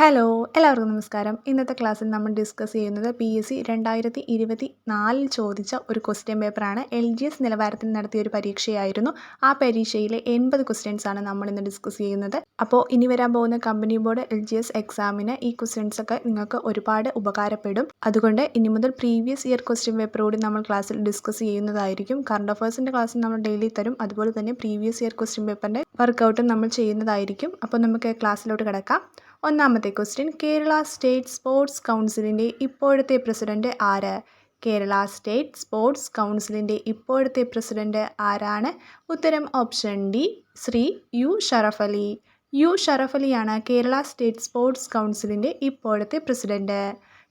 Hello എല്ലാവർക്കും നമസ്കാരം. ഇന്നത്തെ ക്ലാസ്സിൽ നമ്മൾ ഡിസ്കസ് ചെയ്യുന്നത് പി എസ് സി രണ്ടായിരത്തി ഇരുപത്തി നാലിൽ ചോദിച്ച ഒരു ക്വസ്റ്റ്യൻ പേപ്പറാണ് എൽ ജി എസ് നിലവാരത്തിൽ നടത്തിയ ഒരു പരീക്ഷയായിരുന്നു. ആ പരീക്ഷയിലെ എൺപത് ക്വസ്റ്റ്യൻസ് ആണ് നമ്മൾ ഇന്ന് ഡിസ്കസ് ചെയ്യുന്നത്. അപ്പോൾ ഇനി വരാൻ പോകുന്ന company board L G S എക്സാമിന് ഈ ക്വസ്റ്റ്യൻസ് ഒക്കെ നിങ്ങൾക്ക് ഒരുപാട് ഉപകാരപ്പെടും. അതുകൊണ്ട് ഇനി മുതൽ പ്രീവിയസ് ഇയർ ക്വസ്റ്റ്യൻ പേപ്പർ കൂടി നമ്മൾ ക്ലാസ്സിൽ ഡിസ്കസ് ചെയ്യുന്നതായിരിക്കും. കറണ്ട് അഫയേഴ്സിന്റെ ക്ലാസ് നമ്മൾ ഡെയിലി തരും. അതുപോലെ തന്നെ പ്രീവിയസ് ഇയർ ക്വസ്റ്റ്യൻ പേപ്പറിന്റെ വർക്കൗട്ടും നമ്മൾ ചെയ്യുന്നതായിരിക്കും. അപ്പോൾ നമുക്ക് ക്ലാസ്സിലോട്ട് കിടക്കാം. ഒന്നാമത്തെ ക്വസ്റ്റ്യൻ കേരള സ്റ്റേറ്റ് സ്പോർട്സ് കൗൺസിലിന്റെ ഇപ്പോഴത്തെ പ്രസിഡന്റ് ആര്? കേരള സ്റ്റേറ്റ് സ്പോർട്സ് കൗൺസിലിന്റെ ഇപ്പോഴത്തെ പ്രസിഡന്റ് ആരാണ്? ഉത്തരം option D Shri U Sharafali U Sharaf അലിയാണ് Kerala state sports കൗൺസിലിന്റെ ഇപ്പോഴത്തെ പ്രസിഡന്റ്.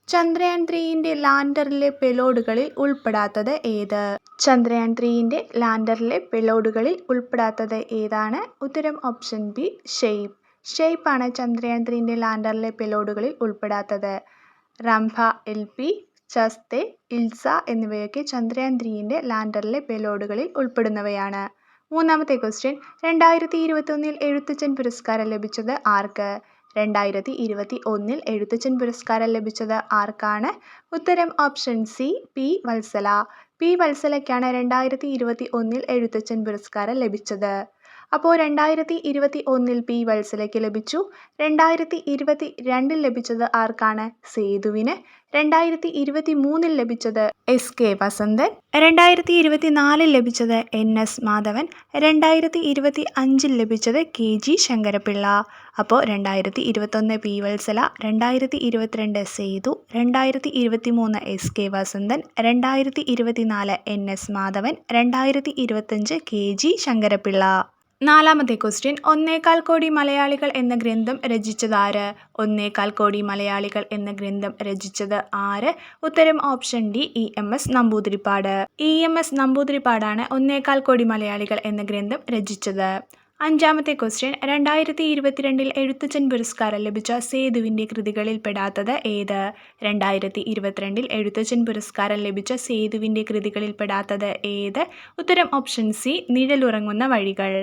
ചന്ദ്രയാൻ ത്രീയിന്റെ ലാൻഡറിലെ പെലോഡുകളിൽ ഉൾപ്പെടാത്തത് ഏത്? ചന്ദ്രയാൻ ത്രീയിന്റെ ലാൻഡറിലെ പെലോഡുകളിൽ ഉൾപ്പെടാത്തത് ഏതാണ്? ഉത്തരം ഓപ്ഷൻ ബി ഷെയ്പ്പ്. ഷെയ്പ്പാണ് ചന്ദ്രയാൻ ത്രീന്റെ ലാൻഡറിലെ പെലോഡുകളിൽ ഉൾപ്പെടാത്തത്. Rambha L P ChaSTE ILSA എന്നിവയൊക്കെ ചന്ദ്രയാൻ ത്രീന്റെ ലാൻഡറിലെ പെലോഡുകളിൽ ഉൾപ്പെടുന്നവയാണ്. മൂന്നാമത്തെ ക്വസ്റ്റ്യൻ രണ്ടായിരത്തി ഇരുപത്തൊന്നിൽ എഴുത്തച്ഛൻ പുരസ്കാരം ലഭിച്ചത് ആർക്ക്? രണ്ടായിരത്തി ഇരുപത്തി ഒന്നിൽ എഴുത്തച്ഛൻ പുരസ്കാരം ലഭിച്ചത് ആർക്കാണ്? ഉത്തരം option C P Vatsala. P വത്സലയ്ക്കാണ് രണ്ടായിരത്തി ഇരുപത്തി ഒന്നിൽ എഴുത്തച്ഛൻ പുരസ്കാരം ലഭിച്ചത്. അപ്പോൾ രണ്ടായിരത്തി ഇരുപത്തി ഒന്നിൽ പി വത്സലയ്ക്ക് ലഭിച്ചു. രണ്ടായിരത്തി ഇരുപത്തി രണ്ടിൽ ലഭിച്ചത് ആർക്കാണ്? സേതുവിന്. രണ്ടായിരത്തി ഇരുപത്തി മൂന്നിൽ ലഭിച്ചത് എസ് കെ വസന്തൻ. രണ്ടായിരത്തി ഇരുപത്തി നാലിൽ ലഭിച്ചത് എൻ എസ് മാധവൻ. രണ്ടായിരത്തി ഇരുപത്തി അഞ്ചിൽ ലഭിച്ചത് കെ ജി ശങ്കരപിള്ള അപ്പോൾ രണ്ടായിരത്തി ഇരുപത്തൊന്ന് പി വത്സല രണ്ടായിരത്തി ഇരുപത്തിരണ്ട് സേതു രണ്ടായിരത്തി ഇരുപത്തി മൂന്ന് എസ് കെ വസന്തൻ രണ്ടായിരത്തി ഇരുപത്തി നാല് എൻ എസ് മാധവൻ രണ്ടായിരത്തി ഇരുപത്തഞ്ച് കെ ജി ശങ്കരപിള്ള നാലാമത്തെ ക്വസ്റ്റ്യൻ ഒന്നേകാൽ കോടി മലയാളികൾ എന്ന ഗ്രന്ഥം രചിച്ചത് ആര് ഒന്നേകാൽ കോടി മലയാളികൾ എന്ന ഗ്രന്ഥം രചിച്ചത് ആര്? ഉത്തരം option D E M S Namboodiripad. E M S നമ്പൂതിരിപ്പാടാണ് ഒന്നേകാൽ കോടി മലയാളികൾ എന്ന ഗ്രന്ഥം രചിച്ചത്. അഞ്ചാമത്തെ ക്വസ്റ്റ്യൻ രണ്ടായിരത്തി ഇരുപത്തിരണ്ടിൽ എഴുത്തച്ഛൻ പുരസ്കാരം ലഭിച്ച സേതുവിന്റെ കൃതികളിൽ പെടാത്തത് ഏത്? രണ്ടായിരത്തി ഇരുപത്തിരണ്ടിൽ എഴുത്തച്ഛൻ പുരസ്കാരം ലഭിച്ച സേതുവിന്റെ കൃതികളിൽ പെടാത്തത് ഏത്? ഉത്തരം ഓപ്ഷൻ സി നിഴലുറങ്ങുന്ന വഴികൾ.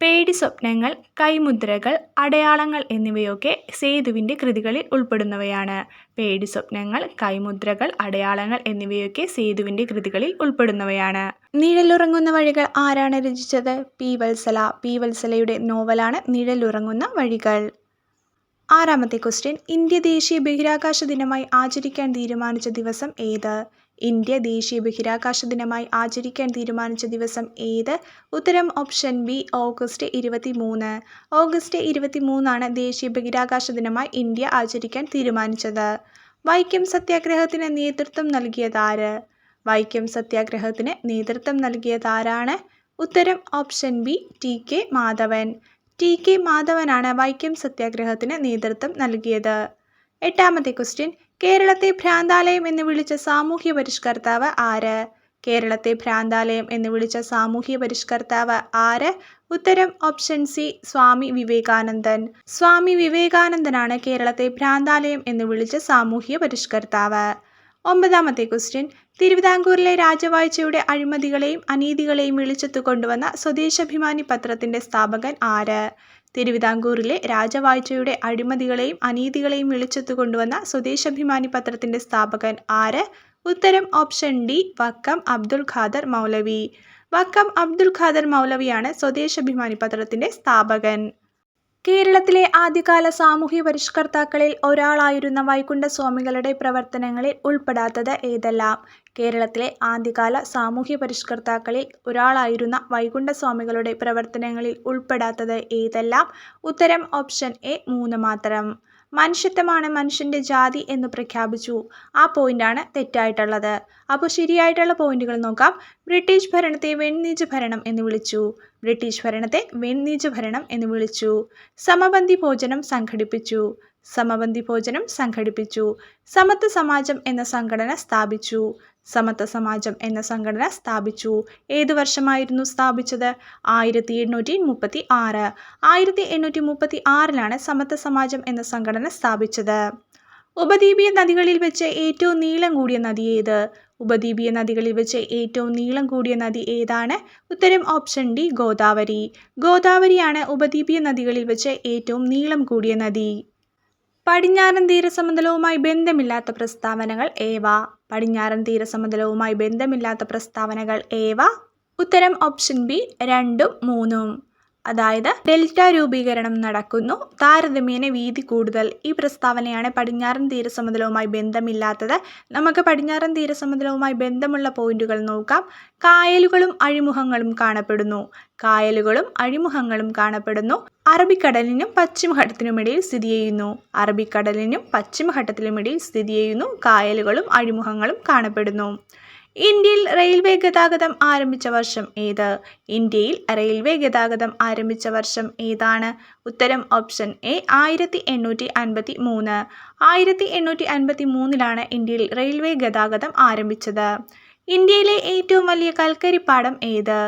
പേടി സ്വപ്നങ്ങൾ കൈമുദ്രകൾ അടയാളങ്ങൾ എന്നിവയൊക്കെ സേതുവിന്റെ കൃതികളിൽ ഉൾപ്പെടുന്നവയാണ്. പേടി സ്വപ്നങ്ങൾ കൈമുദ്രകൾ അടയാളങ്ങൾ എന്നിവയൊക്കെ സേതുവിന്റെ കൃതികളിൽ ഉൾപ്പെടുന്നവയാണ്. നിഴലുറങ്ങുന്ന വഴികൾ ആരാണ് രചിച്ചത്? പി. വത്സല. പി. വത്സലയുടെ നോവലാണ് നിഴലുറങ്ങുന്ന വഴികൾ. ആറാമത്തെ ക്വസ്റ്റ്യൻ ഇന്ത്യ ദേശീയ ബഹിരാകാശ ദിനമായി ആചരിക്കാൻ തീരുമാനിച്ച ദിവസം ഏത്? ഇന്ത്യ ദേശീയ ബഹിരാകാശ ദിനമായി ആചരിക്കാൻ തീരുമാനിച്ച ദിവസം ഏത്? ഉത്തരം ഓപ്ഷൻ ബി ഓഗസ്റ്റ് ഇരുപത്തി മൂന്ന് ഓഗസ്റ്റ് ഇരുപത്തി മൂന്നാണ് ദേശീയ ബഹിരാകാശ ദിനമായി ഇന്ത്യ ആചരിക്കാൻ തീരുമാനിച്ചത്. വൈക്കം സത്യാഗ്രഹത്തിന് നേതൃത്വം നൽകിയതാര് വൈക്കം സത്യാഗ്രഹത്തിന് നേതൃത്വം നൽകിയതാരാണ് ഉത്തരം option B T K Madhavan. T K മാധവനാണ് Vaikom സത്യാഗ്രഹത്തിന് നേതൃത്വം നൽകിയത്. എട്ടാമത്തെ ക്വസ്റ്റ്യൻ കേരളത്തെ ഭ്രാന്താലയം എന്ന് വിളിച്ച സാമൂഹ്യ പരിഷ്കർത്താവ് ആര്? കേരളത്തെ ഭ്രാന്താലയം എന്ന് വിളിച്ച സാമൂഹ്യ പരിഷ്കർത്താവ് ആര്? ഉത്തരം ഓപ്ഷൻ സി സ്വാമി വിവേകാനന്ദൻ. സ്വാമി വിവേകാനന്ദനാണ് കേരളത്തെ ഭ്രാന്താലയം എന്ന് വിളിച്ച സാമൂഹ്യ പരിഷ്കർത്താവ്. ഒമ്പതാമത്തെ ക്വസ്റ്റ്യൻ. തിരുവിതാംകൂറിലെ രാജവാഴ്ചയുടെ അഴിമതികളെയും അനീതികളെയും വിളിച്ചെത്തു കൊണ്ടുവന്ന സ്വദേശാഭിമാനി പത്രത്തിന്റെ സ്ഥാപകൻ ആര്? തിരുവിതാംകൂറിലെ രാജവാഴ്ചയുടെ അഴിമതികളെയും അനീതികളെയും വിളിച്ചെത്തു കൊണ്ടുവന്ന സ്വദേശാഭിമാനി പത്രത്തിന്റെ സ്ഥാപകൻ ആര്? ഉത്തരം ഓപ്ഷൻ ഡി വക്കം അബ്ദുൽ ഖാദർ മൗലവി. വക്കം അബ്ദുൽ ഖാദർ മൗലവിയാണ് സ്വദേശാഭിമാനി പത്രത്തിന്റെ സ്ഥാപകൻ. കേരളത്തിലെ ആദ്യകാല സാമൂഹ്യ പരിഷ്കർത്താക്കളിൽ ഒരാളായിരുന്ന വൈകുണ്ഠസ്വാമികളുടെ പ്രവർത്തനങ്ങളിൽ ഉൾപ്പെടാത്തത് ഏതെല്ലാം? കേരളത്തിലെ ആദ്യകാല സാമൂഹ്യ പരിഷ്കർത്താക്കളിൽ ഒരാളായിരുന്ന വൈകുണ്ഠസ്വാമികളുടെ പ്രവർത്തനങ്ങളിൽ ഉൾപ്പെടാത്തത് ഏതെല്ലാം? ഉത്തരം ഓപ്ഷൻ എ മൂന്ന് മാത്രം. മനുഷ്യത്വമാണ് മനുഷ്യന്റെ ജാതി എന്ന് പ്രഖ്യാപിച്ചു. ആ പോയിന്റാണ് തെറ്റായിട്ടുള്ളത്. അപ്പോൾ ശരിയായിട്ടുള്ള പോയിന്റുകൾ നോക്കാം. ബ്രിട്ടീഷ് ഭരണത്തെ വെണ്ണീജ് ഭരണം എന്ന് വിളിച്ചു. ബ്രിട്ടീഷ് ഭരണത്തെ വെണ്ണീജ് ഭരണം എന്ന് വിളിച്ചു. സമബന്ധി ഭോജനം സംഘടിപ്പിച്ചു. സമപന്തി ഭോജനം സംഘടിപ്പിച്ചു. സമത്വ സമാജം എന്ന സംഘടന സ്ഥാപിച്ചു. സമത്വ സമാജം എന്ന സംഘടന സ്ഥാപിച്ചു. ഏതു വർഷമായിരുന്നു സ്ഥാപിച്ചത്? ആയിരത്തി എണ്ണൂറ്റി മുപ്പത്തി ആറ് ആയിരത്തി എണ്ണൂറ്റി മുപ്പത്തി ആറിലാണ് സമത്വ സമാജം എന്ന സംഘടന സ്ഥാപിച്ചത്. ഉപദ്വീപീയ നദികളിൽ വെച്ച് ഏറ്റവും നീളം കൂടിയ നദി ഏത്? ഉപദ്വീപീയ നദികളിൽ വെച്ച് ഏറ്റവും നീളം കൂടിയ നദി ഏതാണ്? ഉത്തരം ഓപ്ഷൻ ഡി ഗോദാവരി. ഗോദാവരിയാണ് ഉപദ്വീപീയ നദികളിൽ വെച്ച് ഏറ്റവും നീളം കൂടിയ നദി. പടിഞ്ഞാറൻ തീരസമതലവുമായി ബന്ധമില്ലാത്ത പ്രസ്താവനകൾ ഏവ? പടിഞ്ഞാറൻ തീരസമതലവുമായി ബന്ധമില്ലാത്ത പ്രസ്താവനകൾ ഏവ? ഉത്തരം ഓപ്ഷൻ ബി രണ്ടും മൂന്നും. അതായത് ഡെൽറ്റ രൂപീകരണം നടക്കുന്നു. താരതമ്യേന വീതി കൂടുതൽ. ഈ പ്രസ്താവനയാണ് പടിഞ്ഞാറൻ തീരസമതലവുമായി ബന്ധമില്ലാത്തത്. നമുക്ക് പടിഞ്ഞാറൻ തീരസമതലവുമായി ബന്ധമുള്ള പോയിന്റുകൾ നോക്കാം. കായലുകളും അഴിമുഖങ്ങളും കാണപ്പെടുന്നു. കായലുകളും അഴിമുഖങ്ങളും കാണപ്പെടുന്നു. അറബിക്കടലിനും പശ്ചിമഘട്ടത്തിനുമിടയിൽ സ്ഥിതി ചെയ്യുന്നു. അറബിക്കടലിനും പശ്ചിമഘട്ടത്തിനുമിടയിൽ സ്ഥിതി ചെയ്യുന്നു. കായലുകളും അഴിമുഖങ്ങളും കാണപ്പെടുന്നു. ഇന്ത്യയിൽ റെയിൽവേ ഗതാഗതം ആരംഭിച്ച വർഷം ഏത്? ഇന്ത്യയിൽ റെയിൽവേ ഗതാഗതം ആരംഭിച്ച വർഷം ഏതാണ്? ഉത്തരം ഓപ്ഷൻ എ ആയിരത്തി എണ്ണൂറ്റി അൻപത്തി മൂന്ന് ആയിരത്തി എണ്ണൂറ്റി അൻപത്തി മൂന്നിലാണ് ഇന്ത്യയിൽ റെയിൽവേ ഗതാഗതം ആരംഭിച്ചത്. ഇന്ത്യയിലെ ഏറ്റവും വലിയ കൽക്കരിപ്പാടം ഏത്?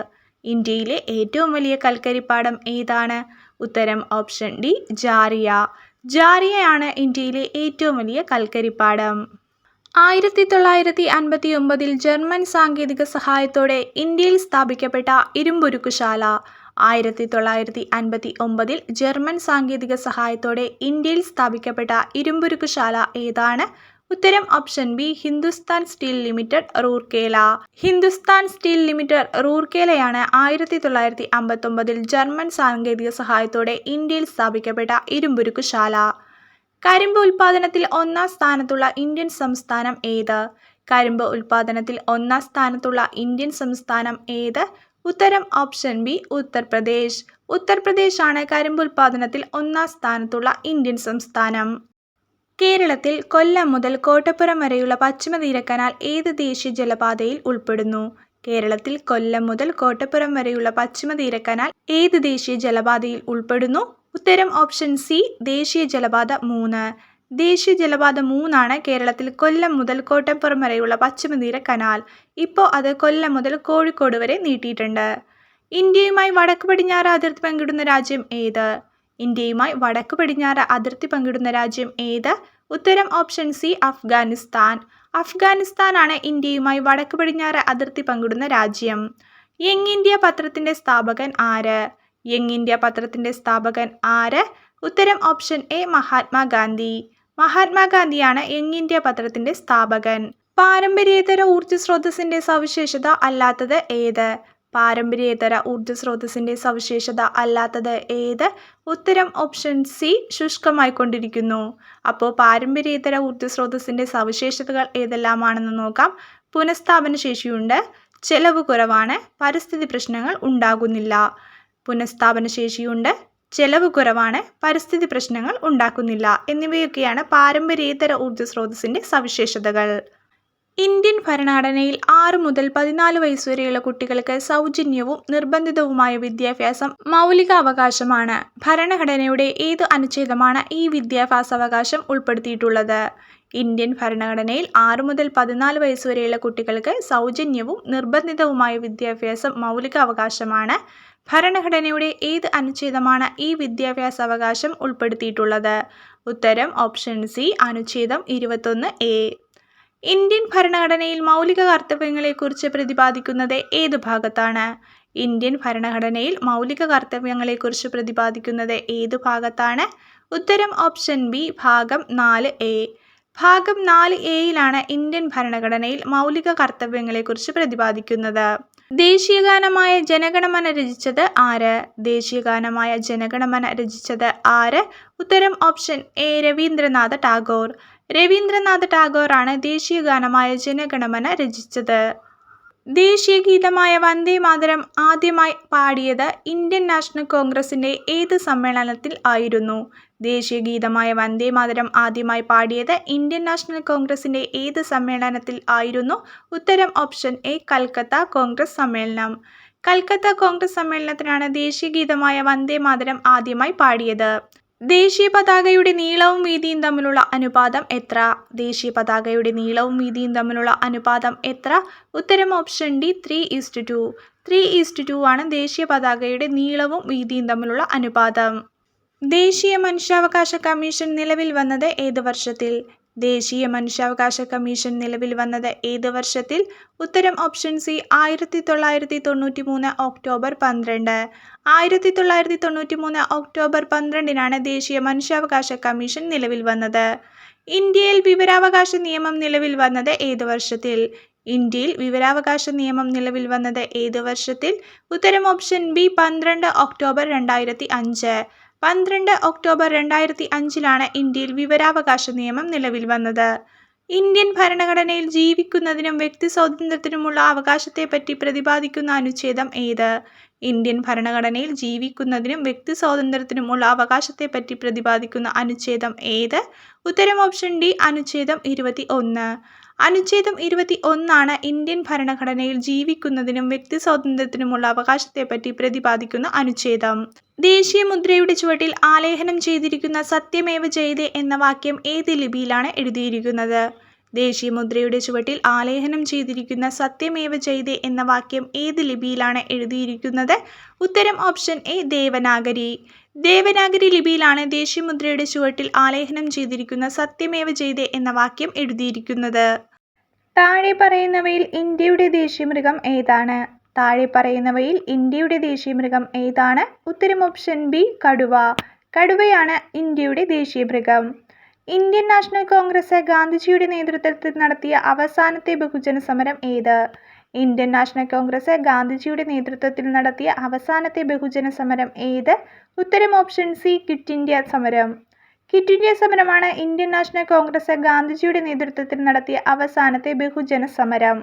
ഇന്ത്യയിലെ ഏറ്റവും വലിയ കൽക്കരിപ്പാടം ഏതാണ്? ഉത്തരം ഓപ്ഷൻ ഡി ജാറിയ. ജാറിയയാണ് ഇന്ത്യയിലെ ഏറ്റവും വലിയ കൽക്കരിപ്പാടം. ആയിരത്തി തൊള്ളായിരത്തി അൻപത്തി ഒമ്പതിൽ ജർമ്മൻ സാങ്കേതിക സഹായത്തോടെ ഇന്ത്യയിൽ സ്ഥാപിക്കപ്പെട്ട ഇരുമ്പുരുക്കുശാല. ആയിരത്തി തൊള്ളായിരത്തി അൻപത്തി ഒമ്പതിൽ ജർമ്മൻ സാങ്കേതിക സഹായത്തോടെ ഇന്ത്യയിൽ സ്ഥാപിക്കപ്പെട്ട ഇരുമ്പുരുക്കുശാല ഏതാണ്? ഉത്തരം option B Hindustan steel limited Rourkela. Hindustan steel limited റൂർക്കേലയാണ് ആയിരത്തി തൊള്ളായിരത്തി അമ്പത്തൊമ്പതിൽ ജർമ്മൻ സാങ്കേതിക സഹായത്തോടെ ഇന്ത്യയിൽ സ്ഥാപിക്കപ്പെട്ട ഇരുമ്പുരുക്കുശാല. കരിമ്പ് ഉൽപാദനത്തിൽ ഒന്നാം സ്ഥാനത്തുള്ള ഇന്ത്യൻ സംസ്ഥാനം ഏത്? കരിമ്പ് ഉൽപാദനത്തിൽ ഒന്നാം സ്ഥാനത്തുള്ള ഇന്ത്യൻ സംസ്ഥാനം ഏത്? ഉത്തരം ഓപ്ഷൻ ബി ഉത്തർപ്രദേശ്. ഉത്തർപ്രദേശ് ആണ് കരിമ്പ് ഉൽപാദനത്തിൽ ഒന്നാം സ്ഥാനത്തുള്ള ഇന്ത്യൻ സംസ്ഥാനം. കേരളത്തിൽ കൊല്ലം മുതൽ കോട്ടപ്പുറം വരെയുള്ള പശ്ചിമ തീരക്കനാൽ ഏത് ദേശീയ ജലപാതയിൽ ഉൾപ്പെടുന്നു? കേരളത്തിൽ കൊല്ലം മുതൽ കോട്ടപ്പുറം വരെയുള്ള പശ്ചിമ തീരക്കനാൽ ഏത് ദേശീയ ജലപാതയിൽ ഉൾപ്പെടുന്നു? ഉത്തരം ഓപ്ഷൻ സി ദേശീയ ജലപാത മൂന്ന്. ദേശീയ ജലപാത മൂന്നാണ് കേരളത്തിൽ കൊല്ലം മുതൽ കോട്ടപ്പുറം വരെയുള്ള പശ്ചിമതീര കനാൽ. ഇപ്പോൾ അത് കൊല്ലം മുതൽ കോഴിക്കോട് വരെ നീട്ടിയിട്ടുണ്ട്. ഇന്ത്യയുമായി വടക്ക് പടിഞ്ഞാറ് അതിർത്തി പങ്കിടുന്ന രാജ്യം ഏത്? ഇന്ത്യയുമായി വടക്ക് പടിഞ്ഞാറ് അതിർത്തി പങ്കിടുന്ന രാജ്യം ഏത്? ഉത്തരം ഓപ്ഷൻ സി അഫ്ഗാനിസ്ഥാൻ. അഫ്ഗാനിസ്ഥാനാണ് ഇന്ത്യയുമായി വടക്ക് പടിഞ്ഞാറ് അതിർത്തി പങ്കിടുന്ന രാജ്യം. യങ് ഇന്ത്യ പത്രത്തിന്റെ സ്ഥാപകൻ ആര്? യങ് ഇന്ത്യ പത്രത്തിന്റെ സ്ഥാപകൻ ആര്? ഉത്തരം ഓപ്ഷൻ എ മഹാത്മാഗാന്ധി മഹാത്മാഗാന്ധിയാണ് യങ് ഇന്ത്യ പത്രത്തിന്റെ സ്ഥാപകൻ. പാരമ്പര്യേതര ഊർജ സ്രോതസ്സിന്റെ സവിശേഷത അല്ലാത്തത് ഏത്? പാരമ്പര്യേതര ഊർജ സ്രോതസ്സിന്റെ സവിശേഷത അല്ലാത്തത് ഏത്? ഉത്തരം ഓപ്ഷൻ സി ശുഷ്കമായിക്കൊണ്ടിരിക്കുന്നു അപ്പോൾ പാരമ്പര്യേതര ഊർജ സ്രോതസ്സിന്റെ സവിശേഷതകൾ ഏതെല്ലാമാണെന്ന് നോക്കാം. പുനഃസ്ഥാപന ശേഷിയുണ്ട്. ചെലവ് കുറവാണ്. പരിസ്ഥിതി പ്രശ്നങ്ങൾ ഉണ്ടാകുന്നില്ല. പുനഃസ്ഥാപന ശേഷിയുണ്ട് ചെലവ് കുറവാണ് പരിസ്ഥിതി പ്രശ്നങ്ങൾ ഉണ്ടാക്കുന്നില്ല എന്നിവയൊക്കെയാണ് പാരമ്പര്യേതര ഊർജ സ്രോതസ്സിന്റെ സവിശേഷതകൾ. ഇന്ത്യൻ ഭരണഘടനയിൽ ആറ് മുതൽ പതിനാല് വയസ്സുവരെയുള്ള കുട്ടികൾക്ക് സൗജന്യവും നിർബന്ധിതവുമായ വിദ്യാഭ്യാസം മൗലിക അവകാശമാണ് ഭരണഘടനയുടെ ഏത് അനുച്ഛേദമാണ് ഈ വിദ്യാഭ്യാസാവകാശം ഉൾപ്പെടുത്തിയിട്ടുള്ളത്? ഇന്ത്യൻ ഭരണഘടനയിൽ ആറ് മുതൽ പതിനാല് വയസ്സുവരെയുള്ള കുട്ടികൾക്ക് സൗജന്യവും നിർബന്ധിതവുമായ വിദ്യാഭ്യാസം മൗലിക അവകാശമാണ് ഭരണഘടനയുടെ ഏത് അനുച്ഛേദമാണ് ഈ വിദ്യാഭ്യാസ അവകാശം ഉൾപ്പെടുത്തിയിട്ടുള്ളത്? ഉത്തരം ഓപ്ഷൻ സി അനുച്ഛേദം ഇരുപത്തൊന്ന് എ. ഇന്ത്യൻ ഭരണഘടനയിൽ മൗലിക കർത്തവ്യങ്ങളെക്കുറിച്ച് പ്രതിപാദിക്കുന്നത് ഏത് ഭാഗത്താണ്? ഇന്ത്യൻ ഭരണഘടനയിൽ മൗലിക കർത്തവ്യങ്ങളെക്കുറിച്ച് പ്രതിപാദിക്കുന്നത് ഏത് ഭാഗത്താണ്? ഉത്തരം ഓപ്ഷൻ ബി ഭാഗം നാല് എ. ഭാഗം നാല് എയിലാണ് ഇന്ത്യൻ ഭരണഘടനയിൽ മൗലിക കർത്തവ്യങ്ങളെക്കുറിച്ച് പ്രതിപാദിക്കുന്നത്. ദേശീയഗാനമായ ജനഗണമന രചിച്ചത് ആര്? ദേശീയഗാനമായ ജനഗണമന രചിച്ചത് ആര്? ഉത്തരം ഓപ്ഷൻ എ രവീന്ദ്രനാഥ ടാഗോർ. രവീന്ദ്രനാഥ ടാഗോറാണ് ദേശീയഗാനമായ ജനഗണമന രചിച്ചത്. ദേശീയ ഗീതമായ വന്ദേ മാതരം ആദ്യമായി പാടിയത് ഇന്ത്യൻ നാഷണൽ കോൺഗ്രസിന്റെ ഏത് സമ്മേളനത്തിൽ ആയിരുന്നു? ദേശീയ ഗീതമായ വന്ദേ മാതരം ആദ്യമായി പാടിയത് ഇന്ത്യൻ നാഷണൽ കോൺഗ്രസിന്റെ ഏത് സമ്മേളനത്തിൽ ആയിരുന്നു? ഉത്തരം ഓപ്ഷൻ എ കൽക്കത്ത കോൺഗ്രസ് സമ്മേളനം. കൽക്കത്ത കോൺഗ്രസ് സമ്മേളനത്തിനാണ് ദേശീയ ഗീതമായ വന്ദേ മാതരം ആദ്യമായി പാടിയത്. ദേശീയ പതാകയുടെ നീളവും വീതിയും തമ്മിലുള്ള അനുപാതം എത്ര? ദേശീയ പതാകയുടെ നീളവും വീതിയും തമ്മിലുള്ള അനുപാതം എത്ര? ഉത്തരം option D three is to two. Three is to two ആണ് ദേശീയ പതാകയുടെ നീളവും വീതിയും തമ്മിലുള്ള അനുപാതം. ദേശീയ മനുഷ്യാവകാശ കമ്മീഷൻ നിലവിൽ വന്നത് ഏത് വർഷത്തിൽ? ദേശീയ മനുഷ്യാവകാശ കമ്മീഷൻ നിലവിൽ വന്നത് ഏത് വർഷത്തിൽ? ഉത്തരം ഓപ്ഷൻ സി ആയിരത്തി തൊള്ളായിരത്തി തൊണ്ണൂറ്റി മൂന്ന് ഒക്ടോബർ പന്ത്രണ്ട്. ആയിരത്തി തൊള്ളായിരത്തി തൊണ്ണൂറ്റി മൂന്ന് ഒക്ടോബർ പന്ത്രണ്ടിനാണ് ദേശീയ മനുഷ്യാവകാശ കമ്മീഷൻ നിലവിൽ വന്നത്. ഇന്ത്യയിൽ വിവരാവകാശ നിയമം നിലവിൽ വന്നത് ഏത് വർഷത്തിൽ? ഇന്ത്യയിൽ വിവരാവകാശ നിയമം നിലവിൽ വന്നത് ഏത് വർഷത്തിൽ? ഉത്തരം ഓപ്ഷൻ ബി പന്ത്രണ്ട് ഒക്ടോബർ രണ്ടായിരത്തി അഞ്ച് പന്ത്രണ്ട് ഒക്ടോബർ രണ്ടായിരത്തി അഞ്ചിലാണ് ഇന്ത്യയിൽ വിവരാവകാശ നിയമം നിലവിൽ വന്നത്. ഇന്ത്യൻ ഭരണഘടനയിൽ ജീവിക്കുന്നതിനും വ്യക്തി സ്വാതന്ത്ര്യത്തിനുമുള്ള അവകാശത്തെപ്പറ്റി പ്രതിപാദിക്കുന്ന അനുച്ഛേദം ഏത്? ഇന്ത്യൻ ഭരണഘടനയിൽ ജീവിക്കുന്നതിനും വ്യക്തി സ്വാതന്ത്ര്യത്തിനുമുള്ള അവകാശത്തെപ്പറ്റി പ്രതിപാദിക്കുന്ന അനുച്ഛേദം ഏത്? ഉത്തരം ഓപ്ഷൻ ഡി അനുച്ഛേദം ഇരുപത്തി ഒന്ന് അനുച്ഛേദം ഇരുപത്തി ഒന്നാണ് ഇന്ത്യൻ ഭരണഘടനയിൽ ജീവിക്കുന്നതിനും വ്യക്തി സ്വാതന്ത്ര്യത്തിനുമുള്ള അവകാശത്തെപ്പറ്റി പ്രതിപാദിക്കുന്ന അനുച്ഛേദം. ദേശീയ മുദ്രയുടെ ചുവട്ടിൽ ആലേഖനം ചെയ്തിരിക്കുന്ന സത്യമേവ ജയതേ എന്ന വാക്യം ഏത് ലിപിയിലാണ് എഴുതിയിരിക്കുന്നത്? ദേശീയ മുദ്രയുടെ ചുവട്ടിൽ ആലേഖനം ചെയ്തിരിക്കുന്ന സത്യമേവ ജയതേ എന്ന വാക്യം ഏത് ലിപിയിലാണ് എഴുതിയിരിക്കുന്നത്? ഉത്തരം ഓപ്ഷൻ എ ദേവനാഗരി. ദേവനാഗരി ലിപിയിലാണ് ദേശീയ മുദ്രയുടെ ചുവട്ടിൽ ആലേഖനം ചെയ്തിരിക്കുന്ന സത്യമേവ ജയതേ എന്ന വാക്യം എഴുതിയിരിക്കുന്നത്. താഴെ പറയുന്നവയിൽ ഇന്ത്യയുടെ ദേശീയ മൃഗം ഏതാണ്? താഴെ പറയുന്നവയിൽ ഇന്ത്യയുടെ ദേശീയ മൃഗം ഏതാണ്? ഉത്തരം ഓപ്ഷൻ ബി കടുവ. കടുവയാണ് ഇന്ത്യയുടെ ദേശീയ മൃഗം ഇന്ത്യൻ നാഷണൽ കോൺഗ്രസ് ഗാന്ധിജിയുടെ നേതൃത്വത്തിൽ നടത്തിയ അവസാനത്തെ ബഹുജന സമരം ഏത്? ഇന്ത്യൻ നാഷണൽ കോൺഗ്രസ് ഗാന്ധിജിയുടെ നേതൃത്വത്തിൽ നടത്തിയ അവസാനത്തെ ബഹുജന സമരം ഏത്? ഉത്തരം ഓപ്ഷൻ സി ക്വിറ്റ് ഇന്ത്യ സമരം. ക്വിറ്റ് ഇന്ത്യ സമരമാണ് ഇന്ത്യൻ നാഷണൽ കോൺഗ്രസ് ഗാന്ധിജിയുടെ നേതൃത്വത്തിൽ നടത്തിയ അവസാനത്തെ ബഹുജന സമരം.